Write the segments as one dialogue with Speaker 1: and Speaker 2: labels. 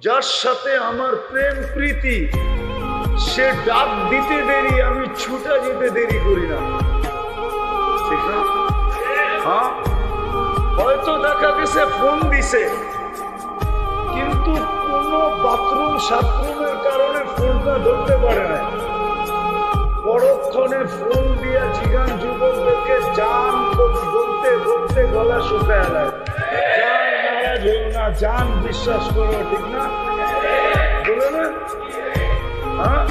Speaker 1: যার সাথে আমার প্রেম, প্রীতি, সে ডাক দিতে দেরি, আমি ছুটা যেতে দেরি করি না। হ্যাঁ? হয়তো দেখা গেছে, ফোন দিছে। কিন্তু কোনো বাথরুম, সাথরুমের কারণে ফোনটা ধরতে পারে না পরক্ষণে ফোন দিয়া জিগান যুবকদেরকে জান বলতে বলতে গলা শুকায় জান বিশ্বাস করো, ঠিক না? বলে না? হ্যাঁ?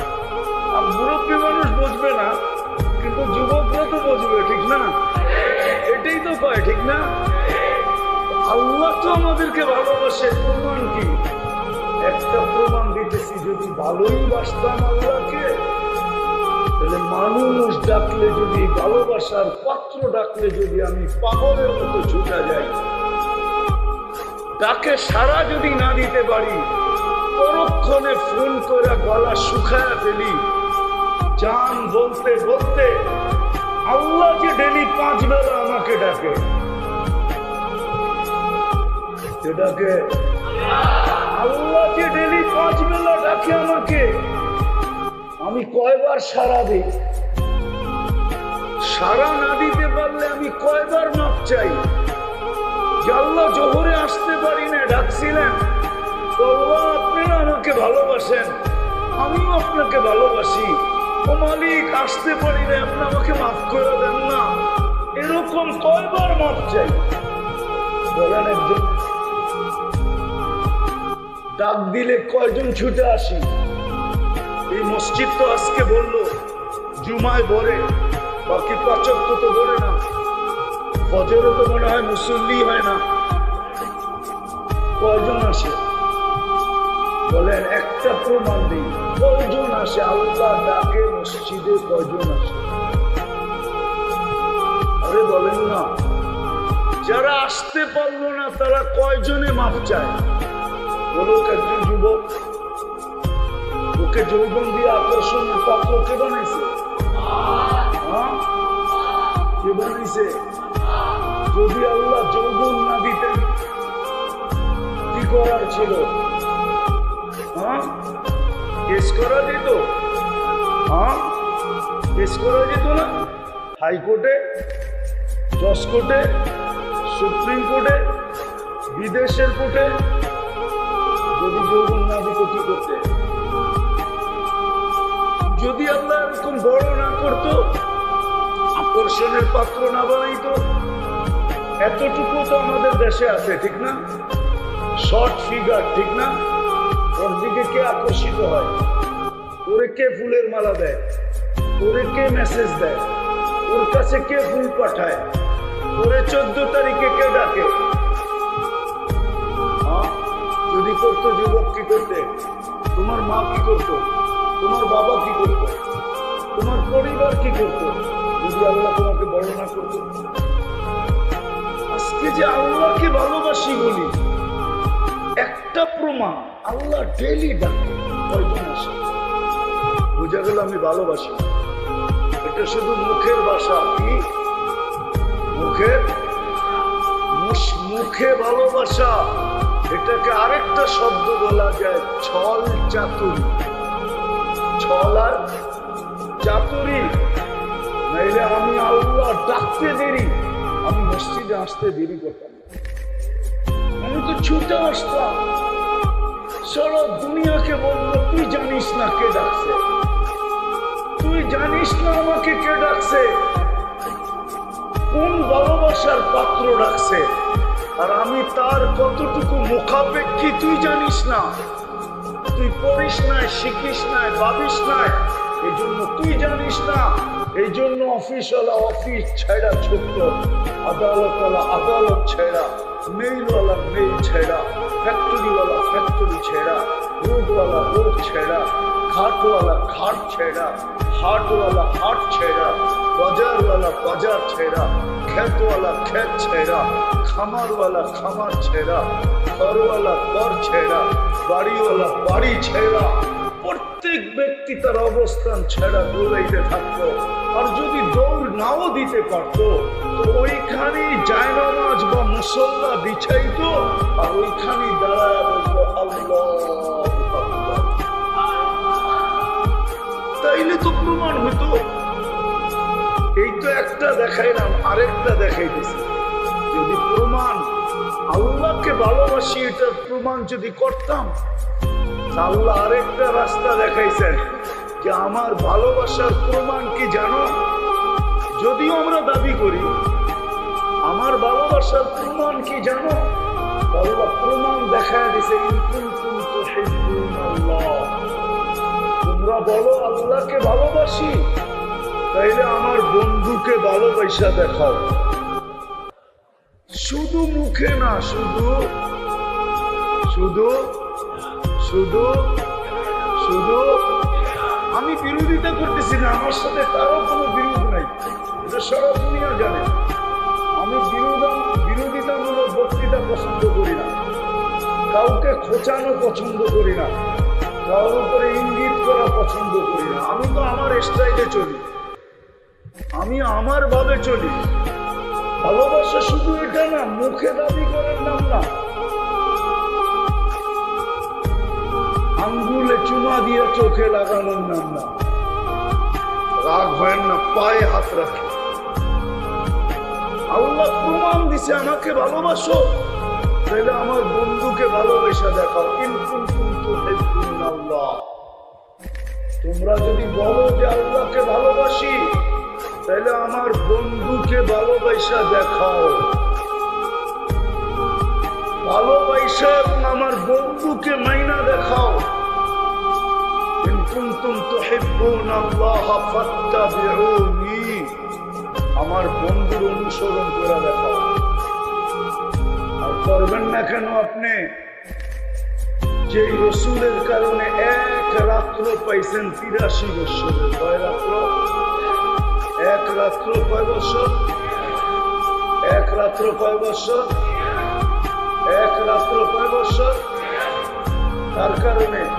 Speaker 1: মুরব্বী মানুষ বুঝবে না, কিন্তু যুবকরা তো বুঝবে, ঠিক না? এটাই তো কয়, ঠিক না? আল্লাহ তো আমাদেরকে ভালোবাসে, প্রমাণ কি? একটা প্রমাণ দিতেছি, যদি ভালোই বাসতাম আল্লাহকে, তাহলে মানুষ ডাকলে যদি ভালোবাসার পাত্র ডাকলে যদি আমি পাগলের মতো ছুটা যাই তাকে সারা যদি না দিতে পারি, পরক্ষণে ফোন করে গলা শুকায় ফেলি। জান বলতে বলতে আল্লাহ যে ডেলি পাঁচ বেলা আমাকে ডাকে। ডাকে? আল্লাহ যে ডেলি পাঁচ বেলা ডাকে আমাকে। আমি কয়বার সারা দিই? সারা না দিতে পারলে আমি কয়বার মাপ চাই? আসতে পারি না, ডাকছিলেন। আমাকে ভালোবাসেন। আপনাকে ভালোবাসি। ও মালিক, আসতে পারি না, আপনি আমাকে মাফ করে দেন না। এরকম কয়বার মাপ চাই? বলেন একজন। ডাক দিলে কয়জন ছুটে আসি? এই মসজিদ তো আজকে বলল, জুমায় বলে, বাকি পাচক তো বলে না। ফজরও তো মনে হয় মুসল্লি হয় না। কয়জন আসে? বলেন, একটা প্রমাণ দিই। কয়জন আসে? আল্লাহ ডাকে মসজিদে কয়জন আসে? আরে বলেন না। যারা আসতে পারল না, তারা কয়জনে মাপ চায়? বলুক একজন যুবক। ওকে যৌবন দিয়ে আকর্ষণের পাত্র কে বানাইছে? হ্যাঁ? কে বানাইছে? যদি আল্লাহ যৌবন না দিতেন, কি করার ছিল? হ্যাঁ? কেস করা যেত? হ্যাঁ? কেস করা যেত না? হাইকোর্টে, জজ কোর্টে, সুপ্রিম কোর্টে, বিদেশের কোর্টে, যদি যৌবন না দিত, কি করতে? যদি আল্লাহ এরকম বড় না করতো আকর্ষণের পাত্র না বানাইতো এতটুকু তো আমাদের দেশে আছে, ঠিক না? শর্ট ফিগার ঠিক না? ওর দিকে কে আকর্ষিত হয়? ওরে কে ফুলের মালা দেয়? ওরে কে মেসেজ দেয়? ওর কাছে কে ফুল পাঠায়? ওরে চোদ্দ তারিখে কে ডাকে? যদি করতো যুবক কি করতে? তোমার মা কি করতো? তোমার বাবা কি করতো? তোমার পরিবার কি করতো? যদি আল্লাহ তোমাকে বর্ণনা করতো। আজকে যে আল্লাহকে ভালোবাসি বলি, একটা প্রমাণ, আল্লাহ ডেলি ডাকে কয়জন গেল আমি ভালোবাসি। এটা শুধু মুখের ভাষা, কি? মুখের মুখে ভালোবাসা, এটাকে আরেকটা শব্দ বলা যায়, ছল চাতুরি। ছল আর চাতুরি, নাইলে আমি আল্লাহ ডাকতে দেরি। আমি মসজিদে আসতে দেরি করতাম আমি তো ছুটে আসতাম। সারা দুনিয়াকে বলব তুই জানিস না কে ডাকছে? তুই জানিস না আমাকে কে ডাকছে? কোন ভালোবাসার পাত্র ডাকছে? আর আমি তার কতটুকু মুখাপেক্ষী তুই জানিস না? তুই পড়িস নাই, শিখিস নাই, ভাবিস নাই এই জন্য তুই জানিস না এই জন্য অফিসওয়ালা অফিস ছেড়া ছুটত আদালতওয়ালা আদালত ছেড়া মেইলওয়ালা মেইল ছেড়া ফ্যাক্টরিওয়ালা ফ্যাক্টরি ছেড়া রোডওয়ালা রোড ছেড়া, ঘাটওয়ালা ঘাট ছেড়া, হাটওয়ালা হাট ছেড়া, বাজারওয়ালা বাজার ছেড়া খেতওয়ালা খেত ছেড়া, খামারওয়ালা খামার ছেড়া, ঘরওয়ালা ঘর ছেড়া, বাড়িওয়ালা বাড়ি ছেড়া। প্রত্যেক ব্যক্তি তার অবস্থান ছেড়া দৌড়াইতে থাকত। আর যদি দৌড় নাও দিতে পারত, তো ওইখানে জায়নামাজ বা মুসল্লা বিছাইত, আর ওইখানে দাঁড়ায় আল্লাহ তাইলে তো প্রমাণ এই তো একটা দেখাইলাম, আরেকটা দেখাইতেছি। যদি প্রমাণ আল্লাহকে ভালোবাসি, এটার প্রমাণ যদি করতাম আল্লাহ আরেকটা রাস্তা দেখাইছেন যে আমার ভালোবাসার প্রমাণ কি জানো? যদিও আমরা দাবি করি, আমার ভালোবাসার প্রমাণ কি জানো? আল্লাহ প্রমাণ দেখায় দিছে। তোমরা বলো, আল্লাহকে ভালোবাসি? তাইলে আমার বন্ধুকে ভালোবাসা দেখাও। শুধু মুখে না, শুধু শুধু শুধু শুধু আমি বিরোধিতা করতেছি না, আমার সাথে কারও কোনো বিরোধ নাই। এটা সারা দুনিয়া জানে। আমি বিরোধা বিরোধিতামূলক বক্তৃতা পছন্দ করি না। কাউকে খোঁচানো পছন্দ করি না। কারোর উপরে ইঙ্গিত করা পছন্দ করি না। আমি তো আমার স্টাইলে চলি। আমি আমার ভাবে চলি। ভালোবাসা শুধু এটা না, মুখে দাবি করার নাম না। চুমা দিয়ে চোখে লাগানোর নাম না। রাগ হয় না, পায়ে হাত রাখে। আল্লাহ প্রমাণ দিছে, আমাকে ভালোবাসো তাহলে আমার বন্ধুকে ভালোবাসা দেখাও। কিন্তু আল্লাহ। তোমরা যদি বলো যে আল্লাহকে ভালোবাসি তাহলে আমার বন্ধুকে ভালোবাসা দেখাও। ভালোবাসা এবং আমার বন্ধুকে মাইনা দেখাও। কুনতুম তুহিব্বুনা আল্লাহ ফাত্তাবিউনি। আমার বন্ধুর অনুসরণ করে দেখাও। আর করবেন না কেন আপনি? যেই রসুলের কারণে এক রাত্র পাইছেন তিরাশি বৎসরের কয় রাত্র? এক রাত্র কয় বছর? এক রাত্র কয় বছর? এক রাত্র কয় বছর? তার কারণে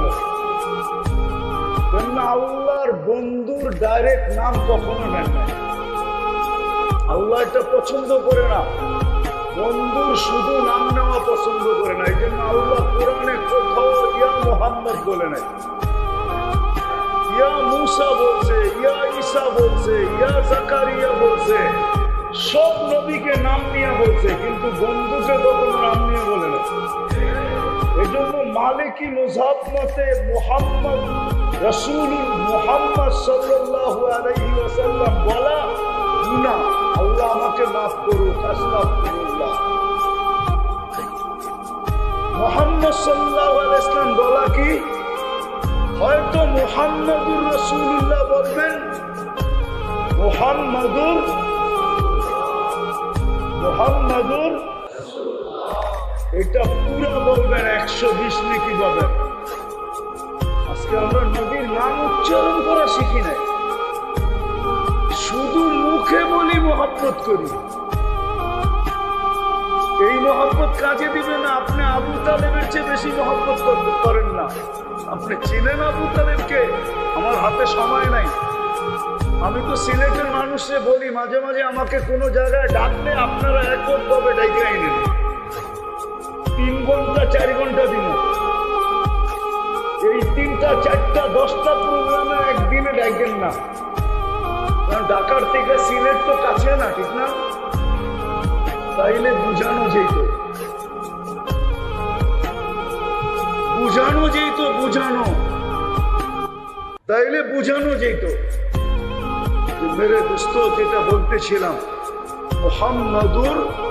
Speaker 1: আল্লাহর বন্ধুর ডাইরেক্ট নাম কখনো নেন আল্লাহ এটা পছন্দ করে না। বন্ধুর শুধু নাম নেওয়া পছন্দ করে না। এই জন্য আল্লাহ কোরআনে কোথাও ইয়া মোহাম্মদ বলে নাই। ইয়া মুসা বলছে, ইয়া ঈসা বলছে, ইয়া জাকারিয়া বলছে, সব নবীকে নাম নিয়ে বলছে, কিন্তু বন্ধুকে কখনো নাম নিয়ে বলে না। এই জন্য মালিকি মুজাব মতে মোহাম্মদ রসুল মোহাম্মদ সাল্লাল্লাহু আলাইহি ওয়াসাল্লাম বলা গুনাহ আল্লাহ আমাকে মাফ করুক মোহাম্মদ সাল্লাল্লাহু আলাইহি ইসলাম বলা কি? হয়তো মোহাম্মদুর রসুল্লাহ বলবেন, মোহাম্মদুর মোহাম্মদুর এটা পুরো বলবেন একশো বিশ নাকি পাবেন আজকে আমরা নবীর নাম উচ্চারণ করা শিখি নাই। শুধু মুখে বলি মহব্বত করি। এই মহব্বত কাজে দিবে না, আপনি আবু তালেবের চেয়ে বেশি মহব্বত করতে পারেন না। আপনি চিনেন আবু তালেবকে? আমার হাতে সময় নাই। আমি তো সিলেটের মানুষে বলি, মাঝে মাঝে আমাকে কোনো জায়গায় ডাকলে আপনারা এককভাবে ডেকে আইনেন তিন ঘণ্টা, চার ঘণ্টা দিন। এই তিনটা, চারটা, দশটা প্রোগ্রামে একদিনে ডাকেন না। কারণ ঢাকার থেকে সিলেট তো কাছে না, ঠিক না? তাইলে বুঝানো যেত। বুঝানো যেত, বুঝানো। তাইলে বুঝানো যেত। মেরে দোস্ত যেটা বলতেছিলাম, মোহাম্মদুর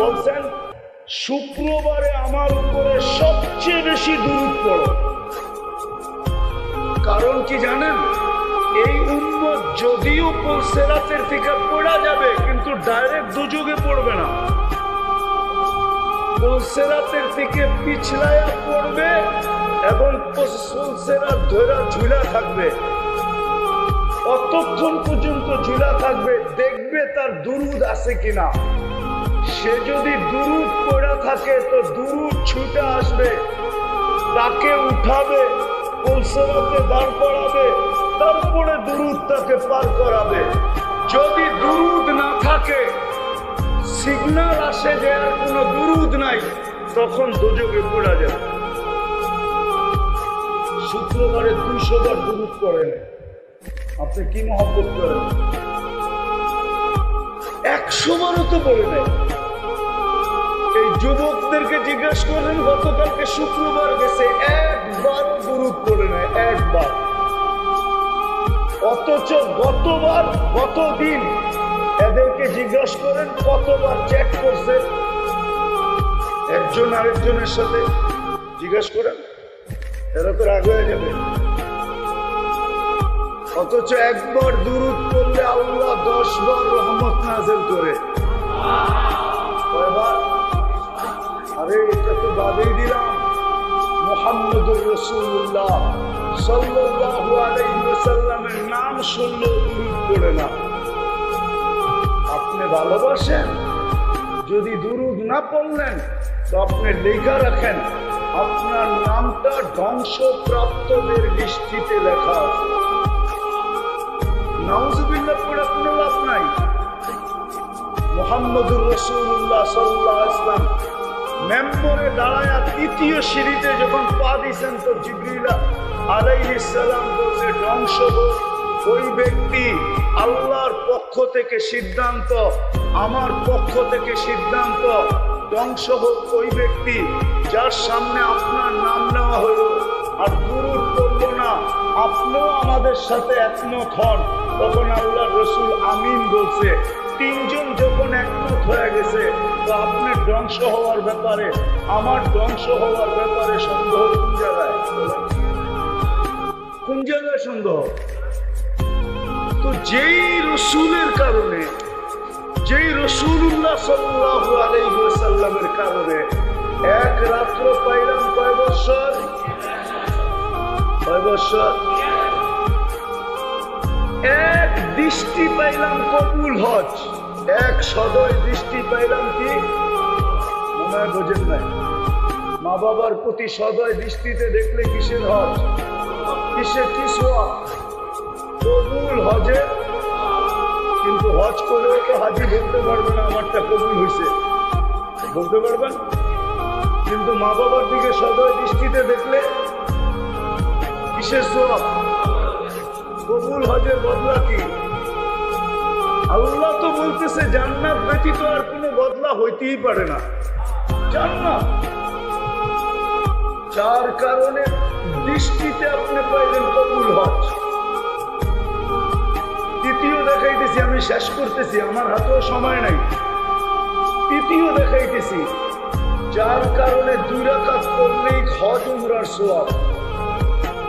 Speaker 1: বলছেন, শুক্রবারে আমার উপরে সবচেয়ে বেশি দূরত পড়ো। কারণ কি জানেন? এই উম্মত যদিও সেরাতের থেকে পড়া যাবে, কিন্তু ডাইরেক্ট দুযোগে পড়বে না। সেরাতের থেকে পিছলায়া পড়বে এবং সেরাত ধরা ঝুলা থাকবে। অতক্ষণ পর্যন্ত ঝুলা থাকবে, দেখবে তার দুরুদ আছে কিনা। সে যদি দুরুদ পড়া থাকে, তো দুরুদ ছুটে আসবে। তাকে উঠাবে পৌঁছাতে দাঁড় করাবে, তারপরে দুরুদ তাকে পার করাবে। যদি দুরুদ না থাকে, সিগন্যাল আসে যে আর কোনো দুরুদ নাই, তখন দুযোগে পড়া যাবে। শুক্রবারে দুইশো বার দুরুদ করেন আপনি কি মহব্বত করেন? একশো বারও তো বলে নেয় এই যুবকদেরকে জিজ্ঞেস করলেন, গতকালকে শুক্রবার গেছে, একবার গুরুত্ব করে নেয়, একবার। অথচ গতবার, গতদিন এদেরকে জিজ্ঞেস করেন, কতবার চেক করছে? একজন আরেকজনের সাথে জিজ্ঞেস করেন, এরা তো রাগ হয়ে যাবে। অথচ একবার দূরত করলে আল্লাহ দশ বার রহমত নাজেল করে। আরে, এটা তো বাদেই দিলাম। মোহাম্মদুর রসুল্লাহ সাল্লাল্লাহু আলাইহি নাম শুনলেও দুরূদ পড়ে না। আপনি ভালোবাসেন? যদি দুরুদ না পড়লেন, তো আপনি লেখা রাখেন। আপনার নামটা ধ্বংসপ্রাপ্তদের দৃষ্টিতে লেখা আছে। নাউজুবিল্লাহ পড়ে কোনো লাভ নাই মোহাম্মদুর রসুল্লাহ সাল্লাহ ইসলাম মেম্বরে দাঁড়ায়া তৃতীয় সিঁড়িতে যখন পা দিয়েছেন তো জিবরিলা আলাইহিস সালাম বলছে ধ্বংস ওই ব্যক্তি আল্লাহর পক্ষ থেকে সিদ্ধান্ত আমার পক্ষ থেকে সিদ্ধান্ত ধ্বংস হোক ওই ব্যক্তি, যার সামনে আপনার নাম নেওয়া হলো। আর না। আপনিও আমাদের সাথে একমত হন। তখন আল্লাহ রসুল আমিন বলছে, তিনজন যখন একমত হয়ে গেছে, তো আপনার ধ্বংস হওয়ার ব্যাপারে, আমার ধ্বংস হওয়ার ব্যাপারে সন্দেহ কোন জায়গায়? কোন জায়গায় সন্দেহ? তো যেই রসুলের কারণে, যেই রসুল্লাহ সাল্লাল্লাহু আলাইহি ওয়াসাল্লামের কারণে, এক রাত্র পাইলাম কয় বছর বছর। এক দৃষ্টি পাইলাম কবুল হজ। এক সদয় দৃষ্টি পাইলাম কি? মনে বোঝেন নাই। মা বাবার প্রতি সদয় দৃষ্টিতে দেখলে কিসের হজ? কিসের কি কবুল হজে। কিন্তু হজ করেও তো হাজি বলতে পারবে না, আমারটা কবুল হয়েছে বলতে পারবেন? কিন্তু মা বাবার দিকে সদয় দৃষ্টিতে দেখলে কিসের কবুল হজের বদলা কি? আল্লাহ তো বলতেছে, জান্নাত ব্যতীত আর কোনো বদলা হইতেই পারে না। জান্নাত। যার কারণে দৃষ্টিতে আপনি পাইলেন কবুল হজ। তৃতীয় দেখাইতেছি, আমি শেষ করতেছি, আমার হাতেও সময় নাই। তৃতীয় দেখাইতেছি, যার কারণে দুই রাকাত করলেই হজ উমরার সোয়াব।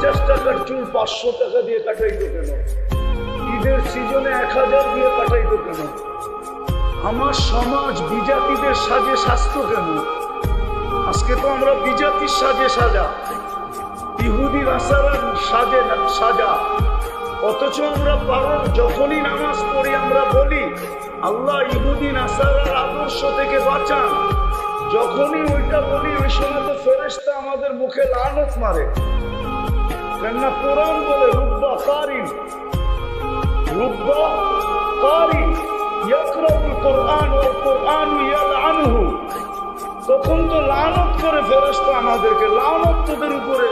Speaker 1: পঞ্চাশ টাকার চুল পাঁচশো টাকা দিয়ে কাটাইতো কেন? ঈদের সিজনে এক হাজার দিয়ে কাটাইতো কেন? আমার সমাজ বিজাতিদের সাজে সাজতো কেন? আজকে তো আমরা বিজাতির সাজে সাজা ইহুদি নাসারার সাজে সাজা। অথচ আমরা পালন যখনই নামাজ পড়ি, আমরা বলি, আল্লাহ ইহুদি নাসারার আদর্শ থেকে বাঁচান। যখনই ওইটা বলি, ওই সময় তো ফেরেস্তা আমাদের মুখে লানত মারে। কেননা বলে রুব্বা তখন তো লানত করে ফেরেস্তা আমাদেরকে, লানত তোদের উপরে।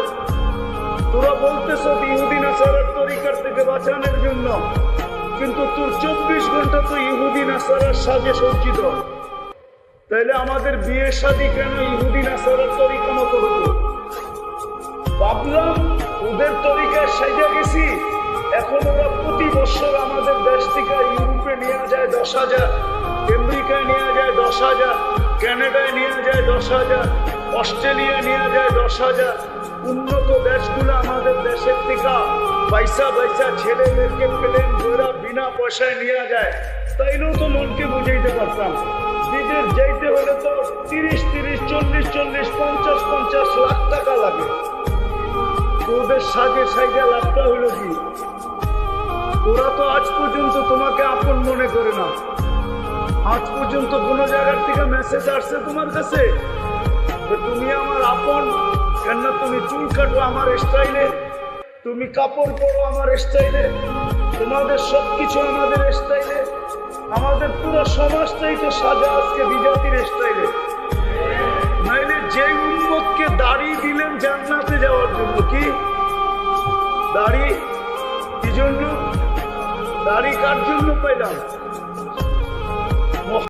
Speaker 1: তোরা বলতেছ ইহুদি নাসারার তরিকার থেকে বাঁচানোর জন্য, কিন্তু তোর চব্বিশ ঘণ্টা তো ইহুদি নাসারার সাজে সজ্জিত। তাইলে আমাদের বিয়ের শাদী কেন ইহুদি নাসারার তরিকা মতো হতো ভাবলাম ওদের তরিকায় সাজা গেছি। এখন ওরা প্রতি বছর আমাদের দেশ থেকে ইউরোপে নিয়ে যায় দশ হাজার, আমেরিকায় নিয়ে যায় দশ হাজার, কানাডায় নিয়ে যায় দশ হাজার অস্ট্রেলিয়া নিয়ে যায় দশ হাজার। উন্নত দেশগুলো আমাদের দেশের থেকে পয়সা পয়সা ছেলেদেরকে প্লেন ঘোরা বিনা পয়সায় নিয়ে যায়। তাইলেও তো মনকে বুঝাইতে পারতাম। বিদেশ যাইতে হলে তো তিরিশ তিরিশ, চল্লিশ চল্লিশ, পঞ্চাশ পঞ্চাশ লাখ টাকা লাগে। তোদের সাজে সাইজে লাভটা হলো কি? ওরা তো আজ পর্যন্ত তোমাকে আপন মনে করে না। আজ পর্যন্ত কোনো জায়গার থেকে মেসেজ আসছে তোমার কাছে? তুমি আমার আপন কেন তুমি চুল কাটো আমার স্টাইলে তুমি কাপড় পরো আমার স্টাইলে তোমাদের সব কিছু আমাদের স্টাইলে আমাদের পুরো সমাজটাই তো সাজা আজকে বিজাতির স্টাইলে নাইলে যে উন্মতকে দাড়ি দিলেন জান্নাতে যাওয়ার কি দাড়ি কি জন্য দাড়ি কার জন্য পাইলাম